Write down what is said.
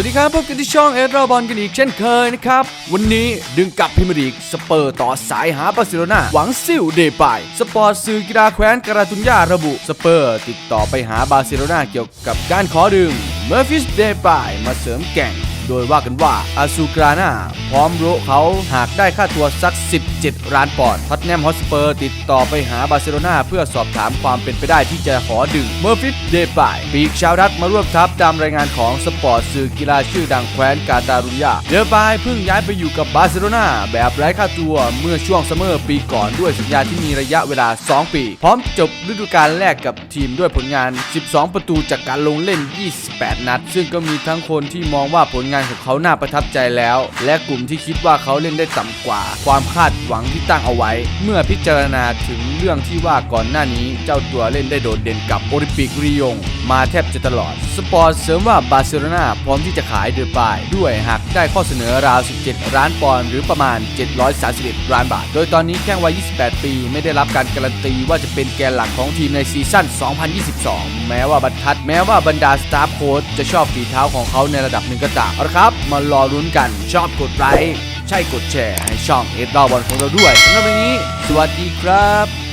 วัสดีครับพบกันที่ช่องเอสราบอลกันอีกเช่นเคยนะครับ วันนี้ดึงกลับพิมริกสเปอร์ต่อสายหาบาร์เซโลนาหวังซิลเดย์ไปสปอร์ตสื่อกีฬาแคว้นกราตุนยาระบุสเปอร์ติดต่อไปหาบาร์เซโลนาเกี่ยวกับการขอดึงเมอร์ฟิสเดย์ไปมาเสริมแก่ง โดยว่ากันว่าอาซูกรานาพร้อมโรเขาหากได้ค่าตัวสัก 17 ล้านปอนด์ท็อตแนมฮอสเปอร์ติดต่อไปหาบาร์เซโลนาเพื่อสอบถามความเป็นไปได้ที่จะขอดึงเมอร์ฟิตเดปายปีกชาวดัตมาร่วมทัพตามรายงานของสปอร์ตสื่อกีฬาชื่อดังแคว้นกาตารุญญาเดปายเพิ่งย้ายไปอยู่กับบาร์เซโลนาแบบไร้ค่าตัวเมื่อช่วงซัมเมอร์ปีก่อนด้วยสัญญาที่มีระยะเวลา 2 ปี พร้อมจบฤดูกาลแรกกับทีมด้วยผลงาน 12 ประตูจากการลงเล่น 28 นัด ซึ่งก็มีทั้งคนที่มองว่าผลงานของเขาน่าประทับใจแล้ว และกลุ่มที่คิดว่าเขาเล่นได้ต่ำกว่า ความคาดหวังที่ตั้งเอาไว้ เมื่อพิจารณาถึงเรื่องที่ว่าก่อนหน้านี้ เจ้าตัวเล่นได้โดดเด่นกับโอลิมปิกรียง มาแทบจะตลอด สปอร์ตเสริมว่าบาร์เซโลนาพร้อมที่จะขายเดอปายด้วยหากได้ข้อเสนอราว 17 ล้านปอนด์หรือประมาณ 731 ล้านบาท โดยตอนนี้แข้งวัย 28 ปี ไม่ได้รับการการันตีว่าจะเป็นแกนหลักของทีมในซีซั่น 2022 แม้ว่าบรรทัด แม้ว่าบรรดาสตาฟโค้ชจะชอบฝีเท้าของเขาในระดับหนึ่งก็ตามละครับ มารอรุ้นกันชอบกดไลค์ใช่กดแชร์ให้ช่องเอ็ดดอบอลของเราด้วยสำหรับวันนี้ สวัสดีครับ